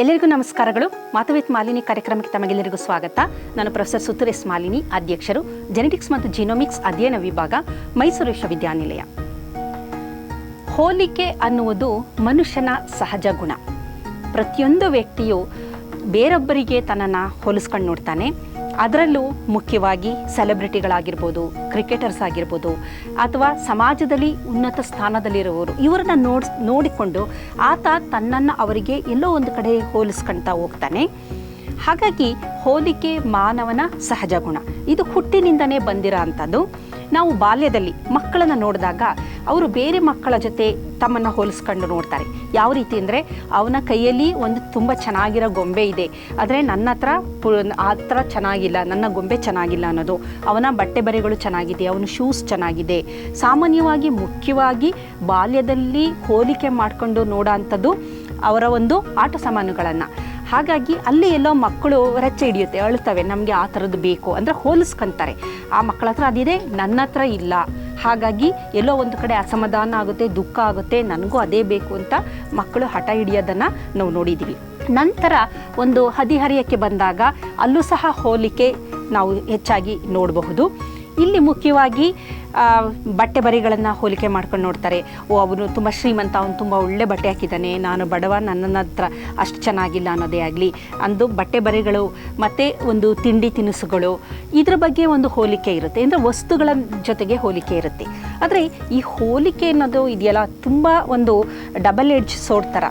ಎಲ್ಲರಿಗೂ ನಮಸ್ಕಾರಗಳು. ಮಾತವೇತ್ ಮಾಲಿನಿ ಕಾರ್ಯಕ್ರಮಕ್ಕೆ ತಮಗೆಲ್ಲರಿಗೂ ಸ್ವಾಗತ. ನಾನು ಪ್ರೊಫೆಸರ್ ಸುತರೇಶ್ ಮಾಲಿನಿ, ಅಧ್ಯಕ್ಷರು ಜೆನೆಟಿಕ್ಸ್ ಮತ್ತು ಜಿನೋಮಿಕ್ಸ್ ಅಧ್ಯಯನ ವಿಭಾಗ, ಮೈಸೂರು ವಿಶ್ವವಿದ್ಯಾನಿಲಯ. ಹೋಲಿಕೆ ಅನ್ನುವುದು ಮನುಷ್ಯನ ಸಹಜ ಗುಣ. ಪ್ರತಿಯೊಂದು ವ್ಯಕ್ತಿಯು ಬೇರೊಬ್ಬರಿಗೆ ತನ್ನನ್ನು ಹೋಲಿಸ್ಕೊಂಡು ನೋಡ್ತಾನೆ. ಅದರಲ್ಲೂ ಮುಖ್ಯವಾಗಿ ಸೆಲೆಬ್ರಿಟಿಗಳಾಗಿರ್ಬೋದು, ಕ್ರಿಕೆಟರ್ಸ್ ಆಗಿರ್ಬೋದು, ಅಥವಾ ಸಮಾಜದಲ್ಲಿ ಉನ್ನತ ಸ್ಥಾನದಲ್ಲಿರುವವರು, ಇವರನ್ನ ನೋಡ್, ನೋಡಿಕೊಂಡು ಆತ ತನ್ನನ್ನು ಅವರಿಗೆ ಎಲ್ಲೋ ಒಂದು ಕಡೆ ಹೋಲಿಸ್ಕೊಳ್ತಾ ಹೋಗ್ತಾನೆ. ಹಾಗಾಗಿ ಹೋಲಿಕೆ ಮಾನವನ ಸಹಜ ಗುಣ. ಇದು ಹುಟ್ಟಿನಿಂದನೇ ಬಂದಿರೋ ಅಂಥದ್ದು. ನಾವು ಬಾಲ್ಯದಲ್ಲಿ ಮಕ್ಕಳನ್ನು ನೋಡಿದಾಗ ಅವರು ಬೇರೆ ಮಕ್ಕಳ ಜೊತೆ ತಮ್ಮನ್ನು ಹೋಲಿಸ್ಕೊಂಡು ನೋಡ್ತಾರೆ. ಯಾವ ರೀತಿ ಅಂದರೆ ಅವನ ಕೈಯಲ್ಲಿ ಒಂದು ತುಂಬ ಚೆನ್ನಾಗಿರೋ ಗೊಂಬೆ ಇದೆ. ಆದರೆ ನನ್ನ ಹತ್ರ ಪು ಆ ಥರ ಚೆನ್ನಾಗಿಲ್ಲ, ನನ್ನ ಗೊಂಬೆ ಚೆನ್ನಾಗಿಲ್ಲ ಅನ್ನೋದು. ಅವನ ಬಟ್ಟೆ ಬರೆಗಳು ಚೆನ್ನಾಗಿದೆ, ಅವನ ಶೂಸ್ ಚೆನ್ನಾಗಿದೆ. ಸಾಮಾನ್ಯವಾಗಿ, ಮುಖ್ಯವಾಗಿ ಬಾಲ್ಯದಲ್ಲಿ ಹೋಲಿಕೆ ಮಾಡಿಕೊಂಡು ನೋಡೋ ಅವರ ಒಂದು ಆಟ ಸಾಮಾನುಗಳನ್ನು. ಹಾಗಾಗಿ ಅಲ್ಲಿ ಎಲ್ಲೋ ಮಕ್ಕಳು ರಚ್ಚೆ ಹಿಡಿಯುತ್ತೆ ಅಳ್ತವೆ ನಮಗೆ ಆ ಥರದ್ದು ಬೇಕು ಅಂದರೆ ಹೋಲಿಸ್ಕೊಂತಾರೆ. ಆ ಮಕ್ಕಳ ಹತ್ರ ಅದಿದೆ, ನನ್ನ ಹತ್ರ ಇಲ್ಲ. ಹಾಗಾಗಿ ಎಲ್ಲೋ ಒಂದು ಕಡೆ ಅಸಮಾಧಾನ ಆಗುತ್ತೆ, ದುಃಖ ಆಗುತ್ತೆ, ನನಗೂ ಅದೇ ಬೇಕು ಅಂತ ಮಕ್ಕಳು ಹಠ ಹಿಡಿಯೋದನ್ನು ನಾವು ನೋಡಿದ್ದೀವಿ ನಂತರ ಒಂದು ಹದಿಹರಿಯಕ್ಕೆ ಬಂದಾಗ ಅಲ್ಲೂ ಸಹ ಹೋಲಿಕೆ ನಾವು ಹೆಚ್ಚಾಗಿ ನೋಡಬಹುದು. ಇಲ್ಲಿ ಮುಖ್ಯವಾಗಿ ಬಟ್ಟೆ ಬರಿಗಳನ್ನು ಹೋಲಿಕೆ ಮಾಡ್ಕೊಂಡು ನೋಡ್ತಾರೆ. ಓ, ಅವನು ತುಂಬ ಶ್ರೀಮಂತ, ಅವನು ತುಂಬ ಒಳ್ಳೆ ಬಟ್ಟೆ ಹಾಕಿದ್ದಾನೆ. ನಾನು ಬಡವ ನನ್ನ ಹತ್ರ ಅಷ್ಟು ಚೆನ್ನಾಗಿಲ್ಲ ಅನ್ನೋದೇ ಆಗಲಿ. ಅಂದು ಬಟ್ಟೆ ಬರೆಗಳು, ಮತ್ತು ಒಂದು ತಿಂಡಿ ತಿನಿಸುಗಳು, ಇದ್ರ ಬಗ್ಗೆ ಒಂದು ಹೋಲಿಕೆ ಇರುತ್ತೆ. ಅಂದರೆ ವಸ್ತುಗಳ ಜೊತೆಗೆ ಹೋಲಿಕೆ ಇರುತ್ತೆ. ಆದರೆ ಈ ಹೋಲಿಕೆ ಅನ್ನೋದು ಇದೆಯಲ್ಲ, ತುಂಬ ಒಂದು ಡಬಲ್ ಎಡ್ಜ್ ಸೋಡ್ ಥರ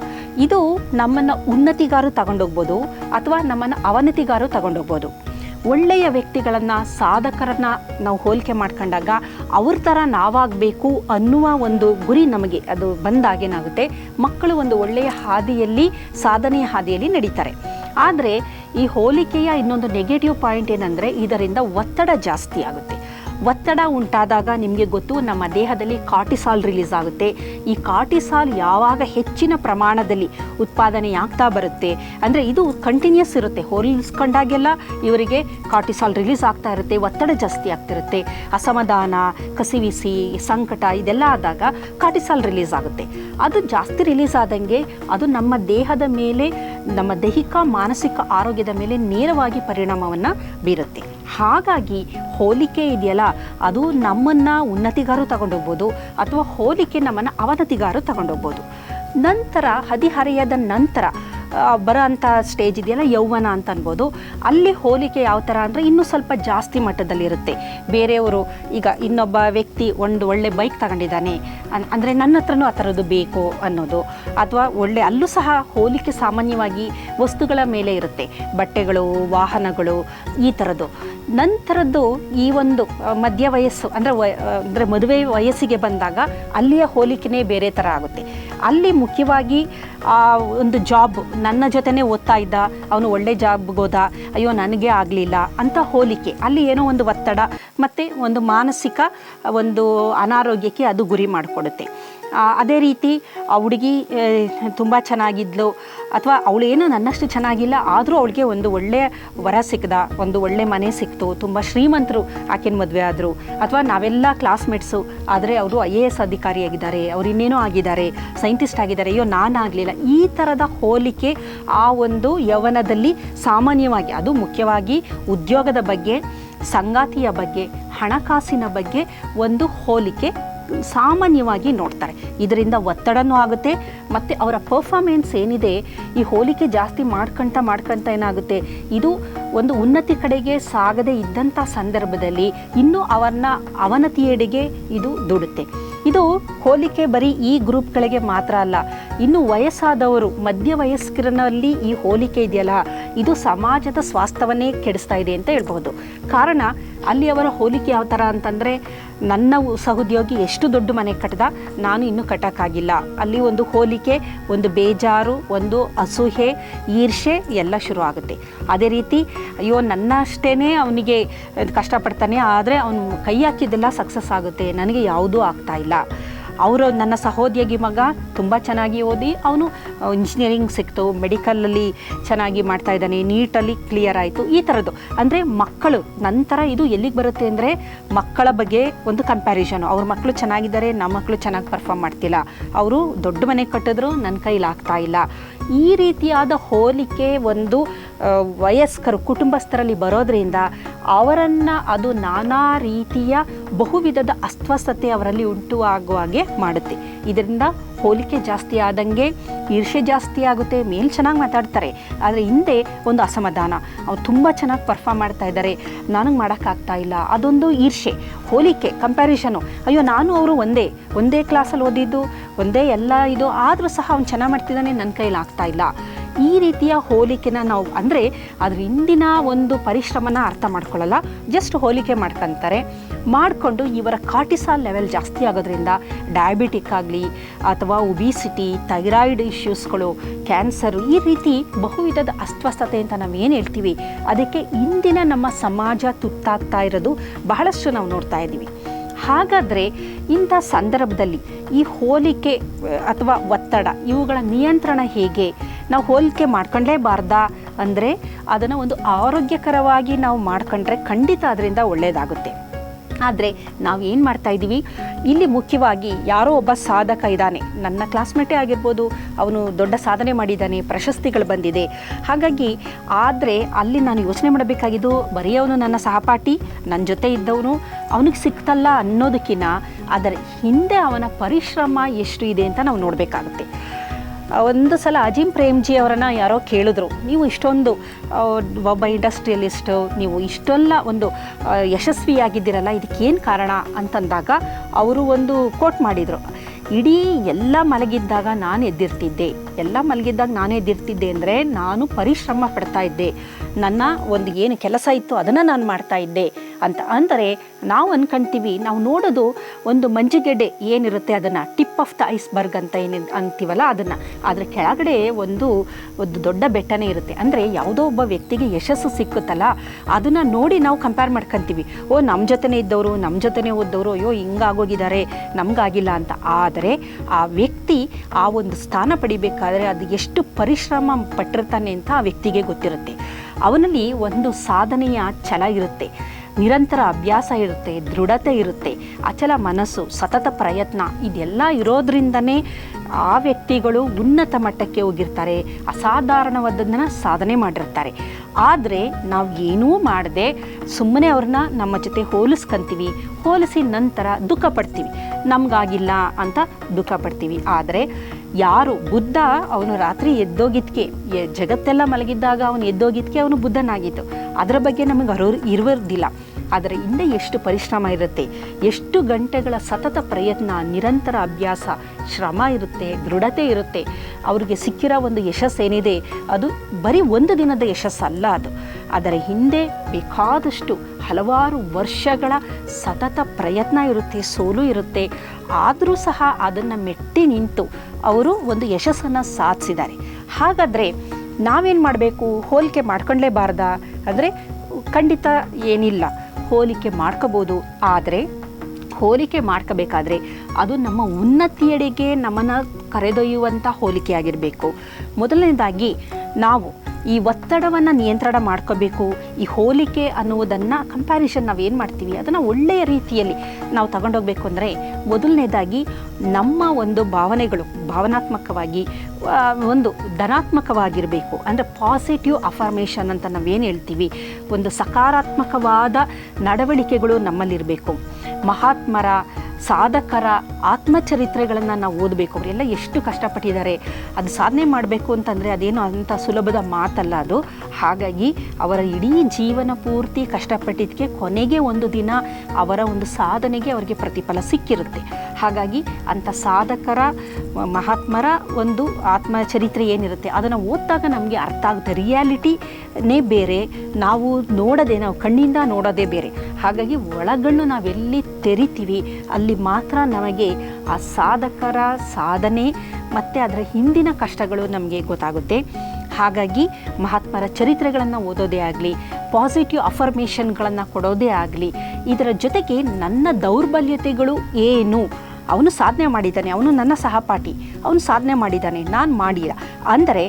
ಇದು ನಮ್ಮನ್ನು ಉನ್ನತಿಗಾರು ತಗೊಂಡೋಗ್ಬೋದು, ಅಥವಾ ನಮ್ಮನ್ನು ಅವನತಿಗಾರು ತಗೊಂಡೋಗ್ಬೋದು. ಒಳ್ಳೆಯ ವ್ಯಕ್ತಿಗಳನ್ನು, ಸಾಧಕರನ್ನ ನಾವು ಹೋಲಿಕೆ ಮಾಡ್ಕೊಂಡಾಗ ಅವ್ರ ಥರ ನಾವಾಗಬೇಕು ಅನ್ನುವ ಒಂದು ಗುರಿ ನಮಗೆ ಅದು ಬಂದಾಗೇನಾಗುತ್ತೆ ಮಕ್ಕಳು ಒಂದು ಒಳ್ಳೆಯ ಹಾದಿಯಲ್ಲಿ, ಸಾಧನೆಯ ಹಾದಿಯಲ್ಲಿ ನಡೀತಾರೆ. ಆದರೆ ಈ ಹೋಲಿಕೆಯ ಇನ್ನೊಂದು ನೆಗೆಟಿವ್ ಪಾಯಿಂಟ್ ಏನಂದರೆ ಇದರಿಂದ ಒತ್ತಡ ಜಾಸ್ತಿ ಆಗುತ್ತೆ. ಒತ್ತಡ ಉಂಟಾದಾಗ ನಿಮಗೆ ಗೊತ್ತು, ನಮ್ಮ ದೇಹದಲ್ಲಿ ಕಾರ್ಟಿಸಾಲ್ ರಿಲೀಸ್ ಆಗುತ್ತೆ. ಈ ಕಾರ್ಟಿಸಾಲ್ ಯಾವಾಗ ಹೆಚ್ಚಿನ ಪ್ರಮಾಣದಲ್ಲಿ ಉತ್ಪಾದನೆ ಆಗ್ತಾ ಬರುತ್ತೆ ಅಂದರೆ ಇದು ಕಂಟಿನ್ಯೂಸ್ ಇರುತ್ತೆ. ಹೋಲಿಸ್ಕೊಂಡಾಗೆಲ್ಲ ಇವರಿಗೆ ಕಾರ್ಟಿಸಾಲ್ ರಿಲೀಸ್ ಆಗ್ತಾ ಇರುತ್ತೆ, ಒತ್ತಡ ಜಾಸ್ತಿ ಆಗ್ತಿರುತ್ತೆ. ಅಸಮಾಧಾನ, ಕಸಿವಿಸಿ, ಸಂಕಟ ಇದೆಲ್ಲ ಆದಾಗ ಕಾರ್ಟಿಸಾಲ್ ರಿಲೀಸ್ ಆಗುತ್ತೆ. ಅದು ಜಾಸ್ತಿ ರಿಲೀಸ್ ಆದಂಗೆ ಅದು ನಮ್ಮ ದೇಹದ ಮೇಲೆ, ನಮ್ಮ ದೈಹಿಕ, ಮಾನಸಿಕ ಆರೋಗ್ಯದ ಮೇಲೆ ನೇರವಾಗಿ ಪರಿಣಾಮವನ್ನು ಬೀರುತ್ತೆ. ಹಾಗಾಗಿ ಹೋಲಿಕೆ ಇದೆಯಲ್ಲ? ಅದು ನಮ್ಮನ್ನು ಉನ್ನತಿಗಾರು ತಗೊಂಡೋಗ್ಬೋದು ಅಥವಾ ಹೋಲಿಕೆ ನಮ್ಮನ್ನು ಅವನತಿಗಾರು ತಗೊಂಡೋಗ್ಬೋದು. ನಂತರ, ಹದಿಹರೆಯದ ನಂತರ ಬರೋ ಅಂಥ ಸ್ಟೇಜ್ ಇದೆಯಲ್ಲ, ಯೌವನ ಅಂತ ಅನ್ಬೋದು. ಅಲ್ಲಿ ಹೋಲಿಕೆ ಯಾವ ಥರ ಅಂದರೆ ಇನ್ನೂ ಸ್ವಲ್ಪ ಜಾಸ್ತಿ ಮಟ್ಟದಲ್ಲಿರುತ್ತೆ ಬೇರೆಯವರು ಈಗ ಇನ್ನೊಬ್ಬ ವ್ಯಕ್ತಿ ಒಂದು ಒಳ್ಳೆ ಬೈಕ್ ತಗೊಂಡಿದ್ದಾನೆ. ಅಂದರೆ ನನ್ನ ಹತ್ರನೂ ಆ ಥರದ್ದು ಬೇಕು ಅನ್ನೋದು. ಅಥವಾ ಒಳ್ಳೆ, ಅಲ್ಲೂ ಸಹ ಹೋಲಿಕೆ ಸಾಮಾನ್ಯವಾಗಿ ವಸ್ತುಗಳ ಮೇಲೆ ಇರುತ್ತೆ. ಬಟ್ಟೆಗಳು, ವಾಹನಗಳು, ಈ ಥರದ್ದು ನಂತರದ್ದು ಈ ಒಂದು ಮಧ್ಯ ವಯಸ್ಸು, ಅಂದರೆ ವ ಅಂದರೆ ಮದುವೆ ವಯಸ್ಸಿಗೆ ಬಂದಾಗ ಅಲ್ಲಿಯ ಹೋಲಿಕೆನೇ ಬೇರೆ ಥರ ಆಗುತ್ತೆ. ಅಲ್ಲಿ ಮುಖ್ಯವಾಗಿ ಒಂದು ಜಾಬ್ ನನ್ನ ಜೊತೆನೇ ಓದ್ತಾ ಇದ್ದ. ಅವನು ಒಳ್ಳೆ ಜಾಬ್ಗೆ ಹೋದ. ಅಯ್ಯೋ, ನನಗೆ ಆಗಲಿಲ್ಲ ಅಂತ ಹೋಲಿಕೆ. ಅಲ್ಲಿ ಏನೋ ಒಂದು ಒತ್ತಡ, ಮತ್ತು ಒಂದು ಮಾನಸಿಕ, ಒಂದು ಅನಾರೋಗ್ಯಕ್ಕೆ ಅದು ಗುರಿ ಮಾಡಿಕೊಡುತ್ತೆ. ಅದೇ ರೀತಿ ಆ ಹುಡುಗಿ ತುಂಬ ಚೆನ್ನಾಗಿದ್ಲು. ಅಥವಾ ಅವಳೇನು ನನ್ನಷ್ಟು ಚೆನ್ನಾಗಿಲ್ಲ, ಆದರೂ ಅವಳಿಗೆ ಒಂದು ಒಳ್ಳೆಯ ವರ ಸಿಕ್ಕದ, ಒಂದು ಒಳ್ಳೆ ಮನೆ ಸಿಕ್ತು. ತುಂಬ ಶ್ರೀಮಂತರು ಆಕೆನ ಮದುವೆ ಆದರು. ಅಥವಾ ನಾವೆಲ್ಲ ಕ್ಲಾಸ್ಮೇಟ್ಸು ಆದರೆ ಅವರು ಐ ಎ ಎಸ್ ಅಧಿಕಾರಿಯಾಗಿದ್ದಾರೆ, ಅವರು ಇನ್ನೇನೋ ಆಗಿದ್ದಾರೆ ಸೈಂಟಿಸ್ಟ್ ಆಗಿದ್ದಾರೆ, ಅಯ್ಯೋ ನಾನಾಗಲಿಲ್ಲ ಈ ಥರದ ಹೋಲಿಕೆ ಆ ಒಂದು ಯೌವನದಲ್ಲಿ ಸಾಮಾನ್ಯವಾಗಿ, ಅದು ಮುಖ್ಯವಾಗಿ ಉದ್ಯೋಗದ ಬಗ್ಗೆ, ಸಂಗಾತಿಯ ಬಗ್ಗೆ, ಹಣಕಾಸಿನ ಬಗ್ಗೆ ಒಂದು ಹೋಲಿಕೆ ಸಾಮಾನ್ಯವಾಗಿ ನೋಡ್ತಾರೆ. ಇದರಿಂದ ಒತ್ತಡನೂ ಆಗುತ್ತೆ, ಮತ್ತು ಅವರ ಪರ್ಫಾಮೆನ್ಸ್ ಏನಿದೆ, ಈ ಹೋಲಿಕೆ ಜಾಸ್ತಿ ಮಾಡ್ಕೊಂತ ಮಾಡ್ಕೊಂತ ಏನಾಗುತ್ತೆ, ಇದು ಒಂದು ಉನ್ನತಿ ಕಡೆಗೆ ಸಾಗದೇ ಇದ್ದಂಥ ಸಂದರ್ಭದಲ್ಲಿ ಇನ್ನೂ ಅವರನ್ನ ಅವನತಿಯೆಡೆಗೆ ಇದು ದುಡುತ್ತೆ. ಇದು ಹೋಲಿಕೆ ಬರೀ ಈ ಗ್ರೂಪ್ಗಳಿಗೆ ಮಾತ್ರ ಅಲ್ಲ, ಇನ್ನು ವಯಸ್ಸಾದವರು ಮಧ್ಯ ವಯಸ್ಕರನಲ್ಲಿ ಈ ಹೋಲಿಕೆ ಇದೆಯಲ್ಲ, ಇದು ಸಮಾಜದ ಸ್ವಾಸ್ಥ್ಯವನ್ನೇ ಕೆಡಿಸ್ತಾ ಇದೆ ಅಂತ ಹೇಳ್ಬೋದು ಕಾರಣ ಅಲ್ಲಿ ಅವರ ಹೋಲಿಕೆ ಯಾವ ಥರ ಅಂತಂದರೆ ನನ್ನ ಸಹೋದ್ಯೋಗಿ ಎಷ್ಟು ದೊಡ್ಡ ಮನೆ ಕಟ್ಟದ, ನಾನು ಇನ್ನೂ ಕಟ್ಟೋಕ್ಕಾಗಿಲ್ಲ. ಅಲ್ಲಿ ಒಂದು ಹೋಲಿಕೆ, ಒಂದು ಬೇಜಾರು, ಒಂದು ಅಸೂಹೆ ಈರ್ಷೆ ಎಲ್ಲ ಶುರು ಆಗುತ್ತೆ. ಅದೇ ರೀತಿ, ಅಯ್ಯೋ ನನ್ನಷ್ಟೇ ಅವನಿಗೆ ಕಷ್ಟಪಡ್ತಾನೆ, ಆದರೆ ಅವನು ಕೈ ಹಾಕಿದ್ದೆಲ್ಲ ಸಕ್ಸಸ್ ಆಗುತ್ತೆ. ನನಗೆ ಯಾವುದೂ ಆಗ್ತಾ ಇಲ್ಲ. ಅವರು ನನ್ನ ಸಹೋದ್ಯೋಗಿ ಮಗ, ತುಂಬ ಚೆನ್ನಾಗಿ ಓದಿ, ಅವನು ಇಂಜಿನಿಯರಿಂಗ್ ಸಿಕ್ತು ಮೆಡಿಕಲಲ್ಲಿ ಚೆನ್ನಾಗಿ ಮಾಡ್ತಾ ಇದ್ದಾನೆ ನೀಟಲ್ಲಿ ಕ್ಲಿಯರ್ ಆಯಿತು, ಈ ಥರದ್ದು ಅಂದರೆ ಮಕ್ಕಳು, ನಂತರ ಇದು ಎಲ್ಲಿಗೆ ಬರುತ್ತೆ ಅಂದರೆ, ಮಕ್ಕಳ ಬಗ್ಗೆ ಒಂದು ಕಂಪ್ಯಾರಿಷನು ಅವ್ರ ಮಕ್ಕಳು ಚೆನ್ನಾಗಿದ್ದಾರೆ ನಮ್ಮ ಮಕ್ಕಳು ಚೆನ್ನಾಗಿ ಪರ್ಫಾರ್ಮ್ ಮಾಡ್ತಿಲ್ಲ. ಅವರು ದೊಡ್ಡ ಮನೆ ಕಟ್ಟಿದ್ರು ನನ್ನ ಕೈಲಿ ಆಗ್ತಾ ಇಲ್ಲ. ಈ ರೀತಿಯಾದ ಹೋಲಿಕೆ ಒಂದು ವಯಸ್ಕರು, ಕುಟುಂಬಸ್ಥರಲ್ಲಿ ಬರೋದ್ರಿಂದ ಅವರನ್ನು ಅದು ನಾನಾ ರೀತಿಯ ಬಹುವಿಧದ ಅಸ್ವಸ್ಥತೆ ಅವರಲ್ಲಿ ಉಂಟು ಆಗುವ ಹಾಗೆ ಮಾಡುತ್ತೆ. ಇದರಿಂದ ಹೋಲಿಕೆ ಜಾಸ್ತಿ ಆದಂಗೆ ಈರ್ಷೆ ಜಾಸ್ತಿ ಆಗುತ್ತೆ, ಮೇಲ್ ಚೆನ್ನಾಗಿ ಮಾತಾಡ್ತಾರೆ. ಆದರೆ ಹಿಂದೆ ಒಂದು ಅಸಮಾಧಾನ. ಅವ್ರು ತುಂಬ ಚೆನ್ನಾಗಿ ಪರ್ಫಾರ್ಮ್ ಮಾಡ್ತಾ ಇದ್ದಾರೆ. ನನಗೆ ಮಾಡೋಕ್ಕಾಗ್ತಾ ಇಲ್ಲ. ಅದೊಂದು ಈರ್ಷೆ ಹೋಲಿಕೆ ಕಂಪ್ಯಾರಿಷನು ಅಯ್ಯೋ, ನಾನು ಅವರು ಒಂದೇ ಒಂದೇ ಕ್ಲಾಸಲ್ಲಿ ಓದಿದ್ದು, ಒಂದೇ ಎಲ್ಲ ಇದು, ಆದರೂ ಸಹ ಅವ್ನು ಚೆನ್ನಾಗಿ ಮಾಡ್ತಿದ್ದಾನೆ ನನ್ನ ಕೈಲಿ ಆಗ್ತಾ ಇಲ್ಲ. ಈ ರೀತಿಯ ಹೋಲಿಕೆನ ನಾವು ಅಂದರೆ ಅದ್ರ ಹಿಂದಿನ ಒಂದು ಪರಿಶ್ರಮನ ಅರ್ಥ ಮಾಡ್ಕೊಳ್ಳಲ್ಲ. ಜಸ್ಟ್ ಹೋಲಿಕೆ ಮಾಡ್ಕೊತಾರೆ. ಮಾಡಿಕೊಂಡು ಇವರ ಕಾರ್ಟಿಸಾಲ್ ಲೆವೆಲ್ ಜಾಸ್ತಿ ಆಗೋದ್ರಿಂದ ಡಯಾಬಿಟಿಕ್ ಆಗಲಿ ಅಥವಾ ಒಬಿಸಿಟಿ ಥೈರಾಯ್ಡ್ ಇಶ್ಯೂಸ್ಗಳು ಕ್ಯಾನ್ಸರು ಈ ರೀತಿ ಬಹುವಿಧದ ಅಸ್ವಸ್ಥತೆ ಅಂತ ನಾವು ಏನು ಹೇಳ್ತೀವಿ? ಅದಕ್ಕೆ ಇಂದಿನ ನಮ್ಮ ಸಮಾಜ ತುತ್ತಾಗ್ತಾ ಇರೋದು ಬಹಳಷ್ಟು ನಾವು ನೋಡ್ತಾ ಇದ್ದೀವಿ. ಹಾಗಾದರೆ ಇಂಥ ಸಂದರ್ಭದಲ್ಲಿ ಈ ಹೋಲಿಕೆ ಅಥವಾ ಒತ್ತಡ ಇವುಗಳ ನಿಯಂತ್ರಣ ಹೇಗೆ? ನಾವು ಹೋಲಿಕೆ ಮಾಡ್ಕೊಂಡೇಬಾರ್ದಾ ಅಂದರೆ ಅದನ್ನು ಒಂದು ಆರೋಗ್ಯಕರವಾಗಿ ನಾವು ಮಾಡ್ಕೊಂಡ್ರೆ ಖಂಡಿತ ಅದರಿಂದ ಒಳ್ಳೆಯದಾಗುತ್ತೆ ಆದರೆ ನಾವು ಏನು ಮಾಡ್ತಾ ಇದ್ದೀವಿ? ಇಲ್ಲಿ ಮುಖ್ಯವಾಗಿ ಯಾರೋ ಒಬ್ಬ ಸಾಧಕ ಇದ್ದಾನೆ. ನನ್ನ ಕ್ಲಾಸ್ಮೇಟೇ ಆಗಿರ್ಬೋದು, ಅವನು ದೊಡ್ಡ ಸಾಧನೆ ಮಾಡಿದ್ದಾನೆ, ಪ್ರಶಸ್ತಿಗಳು ಬಂದಿದೆ. ಹಾಗಾಗಿ ಆದರೆ ಅಲ್ಲಿ ನಾನು ಯೋಚನೆ ಮಾಡಬೇಕಾಗಿದ್ದು, ಬರೀ ಅವನು ನನ್ನ ಸಹಪಾಠಿ ನನ್ನ ಜೊತೆ ಇದ್ದವನು, ಅವನಿಗೆ ಸಿಕ್ತಲ್ಲ ಅನ್ನೋದಕ್ಕಿಂತ ಅದರ ಹಿಂದೆ ಅವನ ಪರಿಶ್ರಮ ಎಷ್ಟು ಇದೆ ಅಂತ ನಾವು ನೋಡಬೇಕಾಗುತ್ತೆ. ಒಂದು ಸಲ ಅಜಿಮ್ ಪ್ರೇಮ್ಜಿ ಅವರನ್ನು ಯಾರೋ ಕೇಳಿದ್ರು. ನೀವು ಇಷ್ಟೊಂದು ಒಬ್ಬ ಇಂಡಸ್ಟ್ರಿಯಲಿಸ್ಟು, ನೀವು ಇಷ್ಟೆಲ್ಲ ಒಂದು ಯಶಸ್ವಿಯಾಗಿದ್ದೀರಲ್ಲ, ಇದಕ್ಕೇನು ಕಾರಣ ಅಂತಂದಾಗ ಅವರು ಒಂದು ಕೋಟ್ ಮಾಡಿದರು. ಇಡೀ ಎಲ್ಲ ಮಲಗಿದ್ದಾಗ ನಾನು ಎದ್ದಿರ್ತಿದ್ದೆ. ಎಲ್ಲ ಮಲಗಿದ್ದಾಗ ನಾನು ಎದ್ದಿರ್ತಿದ್ದೆ ಅಂದರೆ ನಾನು ಪರಿಶ್ರಮ ಪಡ್ತಾ ಇದ್ದೆ. ನನ್ನ ಒಂದು ಏನು ಕೆಲಸ ಇತ್ತು ಅದನ್ನು ನಾನು ಮಾಡ್ತಾ ಇದ್ದೆ ಅಂತ. ಅಂದರೆ ನಾವು ಅನ್ಕೊಂತೀವಿ, ನಾವು ನೋಡೋದು ಒಂದು ಮಂಜುಗೆಡ್ಡೆ ಏನಿರುತ್ತೆ ಅದನ್ನು, ಟಿಪ್ ಆಫ್ ದ ಐಸ್ಬರ್ಗ್ ಅಂತ ಏನು ಅಂತೀವಲ್ಲ ಅದನ್ನು. ಅದರ ಕೆಳಗಡೆ ಒಂದು ಒಂದು ದೊಡ್ಡ ಬೆಟ್ಟನೇ ಇರುತ್ತೆ. ಅಂದರೆ ಯಾವುದೋ ಒಬ್ಬ ವ್ಯಕ್ತಿಗೆ ಯಶಸ್ಸು ಸಿಕ್ಕುತ್ತಲ್ಲ, ಅದನ್ನು ನೋಡಿ ನಾವು ಕಂಪೇರ್ ಮಾಡ್ಕೊತೀವಿ. ಓ ನಮ್ಮ ಜೊತೆನೇ ಇದ್ದವರು ನಮ್ಮ ಜೊತೆನೇ ಓದ್ದವರು, ಅಯ್ಯೋ, ಹಿಂಗಾಗೋಗಿದ್ದಾರೆ, ನಮಗಾಗಿಲ್ಲ ಅಂತ. ಆದರೆ ಆ ವ್ಯಕ್ತಿ ಆ ಒಂದು ಸ್ಥಾನ ಪಡಿಬೇಕಾದ್ರೆ ಅದು ಎಷ್ಟು ಪರಿಶ್ರಮ ಪಟ್ಟಿರ್ತಾನೆ ಅಂತ ಆ ವ್ಯಕ್ತಿಗೆ ಗೊತ್ತಿರುತ್ತೆ. ಅವನಲ್ಲಿ ಒಂದು ಸಾಧನೆಯ ಛಲ ಇರುತ್ತೆ. ನಿರಂತರ ಅಭ್ಯಾಸ ಇರುತ್ತೆ, ದೃಢತೆ ಇರುತ್ತೆ, ಅಚಲ ಮನಸ್ಸು, ಸತತ ಪ್ರಯತ್ನ ಇದೆಲ್ಲ ಇರೋದ್ರಿಂದನೇ ಆ ವ್ಯಕ್ತಿಗಳು ಉನ್ನತ ಮಟ್ಟಕ್ಕೆ ಹೋಗಿರ್ತಾರೆ, ಅಸಾಧಾರಣವಾದದ್ದನ್ನು ಸಾಧನೆ ಮಾಡಿರ್ತಾರೆ. ಆದರೆ ನಾವು ಏನೂ ಮಾಡದೆ ಸುಮ್ಮನೆ ಅವ್ರನ್ನ ನಮ್ಮ ಜೊತೆ ಹೋಲಿಸ್ಕಂತೀವಿ, ಹೋಲಿಸಿ ನಂತರ ದುಃಖ ಪಡ್ತೀವಿ. ನಮಗಾಗಿಲ್ಲ ಅಂತ ದುಃಖ ಪಡ್ತೀವಿ. ಆದರೆ ಯಾರು ಬುದ್ಧ, ಅವನು ರಾತ್ರಿ ಎದ್ದೋಗಿದ್ಕೆ ಜಗತ್ತೆಲ್ಲ ಮಲಗಿದ್ದಾಗ ಅವನು ಎದ್ದೋಗಿದ್ಕೆ ಅವನು ಬುದ್ಧನಾಗಿತ್ತು ಅದರ ಬಗ್ಗೆ ನಮಗೆ ಅರೋ ಇರುವುದಿಲ್ಲ ಆದರೆ ಹಿಂದೆ ಎಷ್ಟು ಪರಿಶ್ರಮ ಇರುತ್ತೆ, ಎಷ್ಟು ಗಂಟೆಗಳ ಸತತ ಪ್ರಯತ್ನ, ನಿರಂತರ ಅಭ್ಯಾಸ, ಶ್ರಮ ಇರುತ್ತೆ, ದೃಢತೆ ಇರುತ್ತೆ, ಅವರಿಗೆ ಸಿಕ್ಕಿರೋ ಒಂದು ಯಶಸ್ಸೇನಿದೆ ಅದು ಬರೀ ಒಂದು ದಿನದ ಯಶಸ್ಸಲ್ಲ ಅದು. ಅದರ ಹಿಂದೆ ಬೇಕಾದಷ್ಟು ಹಲವಾರು ವರ್ಷಗಳ ಸತತ ಪ್ರಯತ್ನ ಇರುತ್ತೆ, ಸೋಲು ಇರುತ್ತೆ, ಆದರೂ ಸಹ ಅದನ್ನು ಮೆಟ್ಟಿ ನಿಂತು ಅವರು ಒಂದು ಯಶಸ್ಸನ್ನು ಸಾಧಿಸಿದ್ದಾರೆ. ಹಾಗಾದರೆ ನಾವೇನು ಮಾಡಬೇಕು? ಹೋಲಿಕೆ ಮಾಡ್ಕೊಳ್ಳೇಬಾರ್ದಾ ಅಂದರೆ ಖಂಡಿತ ಏನಿಲ್ಲ. ಹೋಲಿಕೆ ಮಾಡ್ಕೋಬೋದು. ಆದರೆ ಹೋಲಿಕೆ ಮಾಡ್ಕೋಬೇಕಾದ್ರೆ ಅದು ನಮ್ಮ ಉನ್ನತಿಯೆಡೆಗೆ ನಮ್ಮನ್ನು ಕರೆದೊಯ್ಯುವಂಥ ಹೋಲಿಕೆಯಾಗಿರಬೇಕು. ಮೊದಲನೇದಾಗಿ ನಾವು ಈ ಒತ್ತಡವನ್ನು ನಿಯಂತ್ರಣ ಮಾಡ್ಕೋಬೇಕು, ಈ ಹೋಲಿಕೆ ಅನ್ನುವುದನ್ನು ಕಂಪ್ಯಾರಿಷನ್ ನಾವು ಏನು ಮಾಡ್ತೀವಿ? ಅದನ್ನು ಒಳ್ಳೆಯ ರೀತಿಯಲ್ಲಿ ನಾವು ತಗೊಂಡೋಗ್ಬೇಕು ಅಂದರೆ ಮೊದಲನೇದಾಗಿ ನಮ್ಮ ಒಂದು ಭಾವನೆಗಳು ಭಾವನಾತ್ಮಕವಾಗಿ ಒಂದು ಧನಾತ್ಮಕವಾಗಿರಬೇಕು. ಅಂದರೆ ಪಾಸಿಟಿವ್ ಅಫಾರ್ಮೇಷನ್ ಅಂತ ನಾವೇನು ಹೇಳ್ತೀವಿ? ಒಂದು ಸಕಾರಾತ್ಮಕವಾದ ನಡವಳಿಕೆಗಳು ನಮ್ಮಲ್ಲಿರಬೇಕು. ಮಹಾತ್ಮರ ಸಾಧಕರ ಆತ್ಮಚರಿತ್ರೆಗಳನ್ನು ನಾವು ಓದಬೇಕು. ಅವರೆಲ್ಲ ಎಷ್ಟು ಕಷ್ಟಪಟ್ಟಿದ್ದಾರೆ, ಅದು ಸಾಧನೆ ಮಾಡಬೇಕು ಅಂತಂದರೆ ಅದೇನು ಅಂಥ ಸುಲಭದ ಮಾತಲ್ಲ ಅದು. ಹಾಗಾಗಿ ಅವರ ಇಡೀ ಜೀವನ ಪೂರ್ತಿ ಕಷ್ಟಪಟ್ಟಿದ್ದಕ್ಕೆ ಕೊನೆಗೆ ಒಂದು ದಿನ ಅವರ ಒಂದು ಸಾಧನೆಗೆ ಅವರಿಗೆ ಪ್ರತಿಫಲ ಸಿಕ್ಕಿರುತ್ತೆ. ಹಾಗಾಗಿ ಅಂಥ ಸಾಧಕರ ಮಹಾತ್ಮರ ಒಂದು ಆತ್ಮಚರಿತ್ರೆ ಏನಿರುತ್ತೆ, ಅದನ್ನು ಓದಿದಾಗ ನಮಗೆ ಅರ್ಥ ಆಗುತ್ತೆ. ರಿಯಾಲಿಟಿನೇ ಬೇರೆ, ನಾವು ನೋಡೋದೇ, ನಾವು ಕಣ್ಣಿಂದ ನೋಡೋದೇ ಬೇರೆ. ಹಾಗಾಗಿ ಒಳಗಣ್ಣು ನಾವೆಲ್ಲಿ ತೆರಿತೀವಿ, ಅಲ್ಲಿ ಮಾತ್ರ ನಮಗೆ ಆ ಸಾಧಕರ ಸಾಧನೆ ಮತ್ತು ಅದರ ಹಿಂದಿನ ಕಷ್ಟಗಳು ನಮಗೆ ಗೊತ್ತಾಗುತ್ತೆ. ಹಾಗಾಗಿ ಮಹಾತ್ಮರ ಚರಿತ್ರೆಗಳನ್ನು ಓದೋದೇ ಆಗಲಿ ಪಾಸಿಟಿವ್ ಅಫರ್ಮೇಷನ್ಗಳನ್ನು ಕೊಡೋದೇ ಆಗಲಿ, ಇದರ ಜೊತೆಗೆ ನನ್ನ ದೌರ್ಬಲ್ಯತೆಗಳು ಏನು? ಅವನು ಸಾಧನೆ ಮಾಡಿದ್ದಾನೆ, ಅವನು ನನ್ನ ಸಹಪಾಠಿ, ಅವನು ಸಾಧನೆ ಮಾಡಿದ್ದಾನೆ, ನಾನು ಮಾಡಿಲ್ಲ. ಅಂದರೆ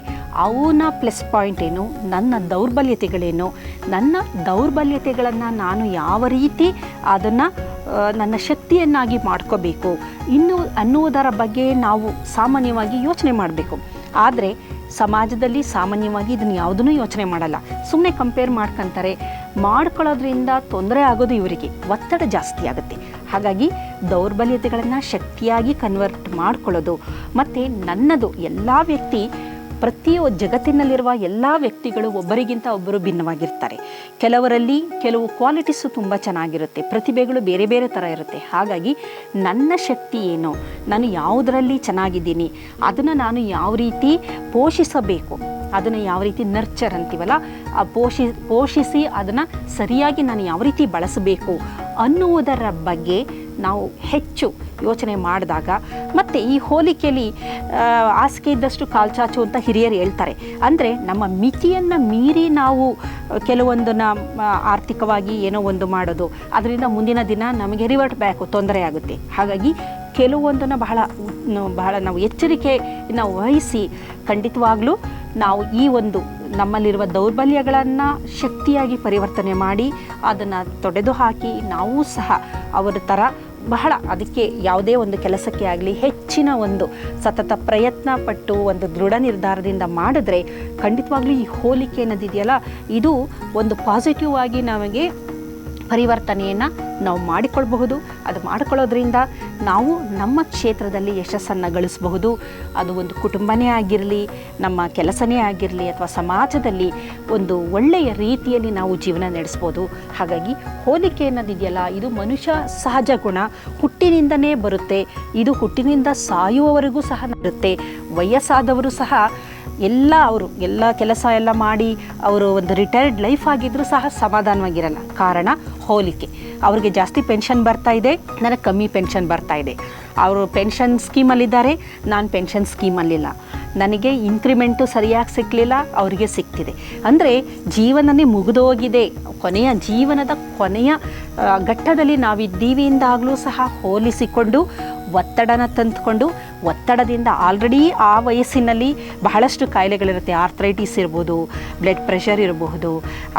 ಅವನ ಪ್ಲಸ್ ಪಾಯಿಂಟ್ ಏನು, ನನ್ನ ದೌರ್ಬಲ್ಯತೆಗಳೇನು, ನನ್ನ ದೌರ್ಬಲ್ಯತೆಗಳನ್ನು ನಾನು ಯಾವ ರೀತಿ ಅದನ್ನು ನನ್ನ ಶಕ್ತಿಯನ್ನಾಗಿ ಮಾಡ್ಕೋಬೇಕು ಇನ್ನು ಅನ್ನುವುದರ ಬಗ್ಗೆ ನಾವು ಸಾಮಾನ್ಯವಾಗಿ ಯೋಚನೆ ಮಾಡಬೇಕು. ಆದರೆ ಸಮಾಜದಲ್ಲಿ ಸಾಮಾನ್ಯವಾಗಿ ಇದನ್ನು ಯಾವುದನ್ನೂ ಯೋಚನೆ ಮಾಡಲ್ಲ. ಸುಮ್ಮನೆ ಕಂಪೇರ್ ಮಾಡ್ಕೊಂತಾರೆ. ಮಾಡ್ಕೊಳ್ಳೋದ್ರಿಂದ ತೊಂದರೆ ಆಗೋದು ಇವರಿಗೆ. ಒತ್ತಡ ಜಾಸ್ತಿ ಆಗುತ್ತೆ. ಹಾಗಾಗಿ ದೌರ್ಬಲ್ಯತೆಗಳನ್ನು ಶಕ್ತಿಯಾಗಿ ಕನ್ವರ್ಟ್ ಮಾಡ್ಕೊಳ್ಳೋದು ಮತ್ತು ನನ್ನದು ಎಲ್ಲ ವ್ಯಕ್ತಿ ಪ್ರತಿಯೊ ಜಗತ್ತಿನಲ್ಲಿರುವ ಎಲ್ಲ ವ್ಯಕ್ತಿಗಳು ಒಬ್ಬರಿಗಿಂತ ಒಬ್ಬರು ಭಿನ್ನವಾಗಿರ್ತಾರೆ. ಕೆಲವರಲ್ಲಿ ಕೆಲವು ಕ್ವಾಲಿಟೀಸು ತುಂಬ ಚೆನ್ನಾಗಿರುತ್ತೆ, ಪ್ರತಿಭೆಗಳು ಬೇರೆ ಬೇರೆ ಥರ ಇರುತ್ತೆ. ಹಾಗಾಗಿ ನನ್ನ ಶಕ್ತಿ ಏನು? ನಾನು ಯಾವುದರಲ್ಲಿ ಚೆನ್ನಾಗಿದ್ದೀನಿ? ಅದನ್ನು ನಾನು ಯಾವ ರೀತಿ ಪೋಷಿಸಬೇಕು? ಅದನ್ನು ಯಾವ ರೀತಿ ನರ್ಚರ್ ಅಂತೀವಲ್ಲ, ಆ ಪೋಷಿ, ಪೋಷಿಸಿ ಅದನ್ನು ಸರಿಯಾಗಿ ನಾನು ಯಾವ ರೀತಿ ಬಳಸಬೇಕು ಅನ್ನುವುದರ ಬಗ್ಗೆ ನಾವು ಹೆಚ್ಚು ಯೋಚನೆ ಮಾಡಿದಾಗ, ಮತ್ತು ಈ ಹೋಲಿಕೆಯಲ್ಲಿ ಆಸಕೆ ಇದ್ದಷ್ಟು ಕಾಲ್ಚಾಚು ಅಂತ ಹಿರಿಯರು ಹೇಳ್ತಾರೆ. ಅಂದರೆ ನಮ್ಮ ಮಿತಿಯನ್ನು ಮೀರಿ ನಾವು ಕೆಲವೊಂದನ್ನು ಆರ್ಥಿಕವಾಗಿ ಏನೋ ಒಂದು ಮಾಡೋದು, ಅದರಿಂದ ಮುಂದಿನ ದಿನ ನಮಗೆ ರಿವರ್ಟ್ ಬ್ಯಾಕು ತೊಂದರೆ ಆಗುತ್ತೆ. ಹಾಗಾಗಿ ಕೆಲವೊಂದನ್ನು ಬಹಳ ಬಹಳ ನಾವು ಎಚ್ಚರಿಕೆಯನ್ನು ವಹಿಸಿ ಖಂಡಿತವಾಗ್ಲೂ ನಾವು ಈ ಒಂದು ನಮ್ಮಲ್ಲಿರುವ ದೌರ್ಬಲ್ಯಗಳನ್ನು ಶಕ್ತಿಯಾಗಿ ಪರಿವರ್ತನೆ ಮಾಡಿ ಅದನ್ನು ತೊಡೆದು ಹಾಕಿ ನಾವು ಸಹ ಅವರ ಥರ ಬಹಳ ಅದಕ್ಕೆ ಯಾವುದೇ ಒಂದು ಕೆಲಸಕ್ಕೆ ಆಗಲಿ ಹೆಚ್ಚಿನ ಒಂದು ಸತತ ಪ್ರಯತ್ನ ಪಟ್ಟು ಒಂದು ದೃಢ ನಿರ್ಧಾರದಿಂದ ಮಾಡಿದ್ರೆ ಖಂಡಿತವಾಗ್ಲೂ ಈ ಹೋಲಿಕೆ ಅನ್ನೋದಿದೆಯಲ್ಲ? ಇದು ಒಂದು ಪಾಸಿಟಿವ್ ಆಗಿ ನಮಗೆ ಪರಿವರ್ತನೆಯನ್ನು ನಾವು ಮಾಡಿಕೊಳ್ಬಹುದು. ಅದು ಮಾಡಿಕೊಳ್ಳೋದ್ರಿಂದ ನಾವು ನಮ್ಮ ಕ್ಷೇತ್ರದಲ್ಲಿ ಯಶಸ್ಸನ್ನು ಗಳಿಸಬಹುದು. ಅದು ಒಂದು ಕುಟುಂಬನೇ ಆಗಿರಲಿ, ನಮ್ಮ ಕೆಲಸನೇ ಆಗಿರಲಿ ಅಥವಾ ಸಮಾಜದಲ್ಲಿ ಒಂದು ಒಳ್ಳೆಯ ರೀತಿಯಲ್ಲಿ ನಾವು ಜೀವನ ನಡೆಸ್ಬೋದು. ಹಾಗಾಗಿ ಹೋಲಿಕೆ ಅನ್ನೋದಿದೆಯಲ್ಲ, ಇದು ಮನುಷ್ಯ ಸಹಜ ಗುಣ. ಹುಟ್ಟಿನಿಂದನೇ ಬರುತ್ತೆ. ಇದು ಹುಟ್ಟಿನಿಂದ ಸಾಯುವವರೆಗೂ ಸಹ ಇರುತ್ತೆ ವಯಸ್ಸಾದವರು ಸಹ ಎಲ್ಲ ಅವರು, ಎಲ್ಲ ಕೆಲಸ ಎಲ್ಲ ಮಾಡಿ ಅವರು ಒಂದು ರಿಟೈರ್ಡ್ ಲೈಫ್ ಆಗಿದ್ದರೂ ಸಹ ಸಮಾಧಾನವಾಗಿರಲ್ಲ. ಕಾರಣ ಹೋಲಿಕೆ. ಅವ್ರಿಗೆ ಜಾಸ್ತಿ ಪೆನ್ಷನ್ ಬರ್ತಾ ಇದೆ, ನನಗೆ ಕಮ್ಮಿ ಪೆನ್ಷನ್ ಬರ್ತಾ ಇದೆ. ಅವರು ಪೆನ್ಷನ್ ಸ್ಕೀಮಲ್ಲಿದ್ದಾರೆ ನಾನು ಪೆನ್ಷನ್ ಸ್ಕೀಮಲ್ಲಿಲ್ಲ ನನಗೆ ಇನ್ಕ್ರಿಮೆಂಟು ಸರಿಯಾಗಿ ಸಿಕ್ಕಲಿಲ್ಲ ಅವರಿಗೆ ಸಿಗ್ತಿದೆ ಅಂದರೆ ಜೀವನನೇ ಮುಗಿದೋಗಿದೆ ಕೊನೆಯ ಜೀವನದ ಕೊನೆಯ ಘಟ್ಟದಲ್ಲಿ ನಾವಿದ್ದೀವಿ ಎಂದಾಗಲೂ ಸಹ ಹೋಲಿಸಿಕೊಂಡು ಒತ್ತಡನ ತಂದುಕೊಂಡು ಒತ್ತಡದಿಂದ ಆಲ್ರೆಡಿ ಆ ವಯಸ್ಸಿನಲ್ಲಿ ಬಹಳಷ್ಟು ಕಾಯಿಲೆಗಳಿರುತ್ತೆ ಆರ್ಥ್ರೈಟಿಸ್ ಇರ್ಬೋದು ಬ್ಲಡ್ ಪ್ರೆಷರ್ ಇರಬಹುದು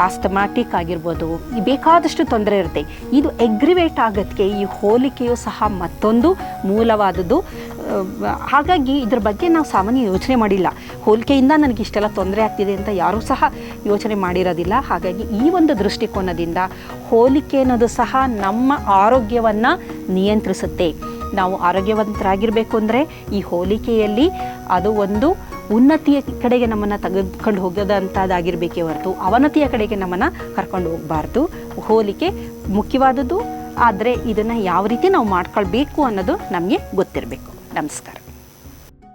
ಆಸ್ತಮ್ಯಾಟಿಕ್ ಆಗಿರ್ಬೋದು ಬೇಕಾದಷ್ಟು ತೊಂದರೆ ಇರುತ್ತೆ. ಇದು ಎಗ್ರಿವೇಟ್ ಆಗೋದಕ್ಕೆ ಈ ಹೋಲಿಕೆಯು ಸಹ ಮತ್ತೊಂದು ಮೂಲವಾದದ್ದು. ಹಾಗಾಗಿ ಇದ್ರ ಬಗ್ಗೆ ನಾವು ಸಾಮಾನ್ಯ ಯೋಚನೆ ಮಾಡಿಲ್ಲ. ಹೋಲಿಕೆಯಿಂದ ನನಗೆ ಇಷ್ಟೆಲ್ಲ ತೊಂದರೆ ಆಗ್ತಿದೆ ಅಂತ ಯಾರೂ ಸಹ ಯೋಚನೆ ಮಾಡಿರೋದಿಲ್ಲ. ಹಾಗಾಗಿ ಈ ಒಂದು ದೃಷ್ಟಿಕೋನದಿಂದ ಹೋಲಿಕೆ ಅನ್ನೋದು ಸಹ ನಮ್ಮ ಆರೋಗ್ಯವನ್ನು ನಿಯಂತ್ರಿಸುತ್ತೆ. ನಾವು ಆರೋಗ್ಯವಂತರಾಗಿರಬೇಕು ಅಂದರೆ ಈ ಹೋಲಿಕೆಯಲ್ಲಿ ಅದು ಒಂದು ಉನ್ನತಿಯ ಕಡೆಗೆ ನಮ್ಮನ್ನು ತೆಗೆದುಕೊಂಡು ಹೋಗೋದಂಥದ್ದಾಗಿರಬೇಕೇ ಹೊರತು ಅವನತಿಯ ಕಡೆಗೆ ನಮ್ಮನ್ನು ಕರ್ಕೊಂಡು ಹೋಗಬಾರ್ದು. ಹೋಲಿಕೆ ಮುಖ್ಯವಾದದ್ದು, ಆದರೆ ಇದನ್ನು ಯಾವ ರೀತಿ ನಾವು ಮಾಡ್ಕೊಳ್ಬೇಕು ಅನ್ನೋದು ನಮಗೆ ಗೊತ್ತಿರಬೇಕು. ನಮಸ್ಕಾರ.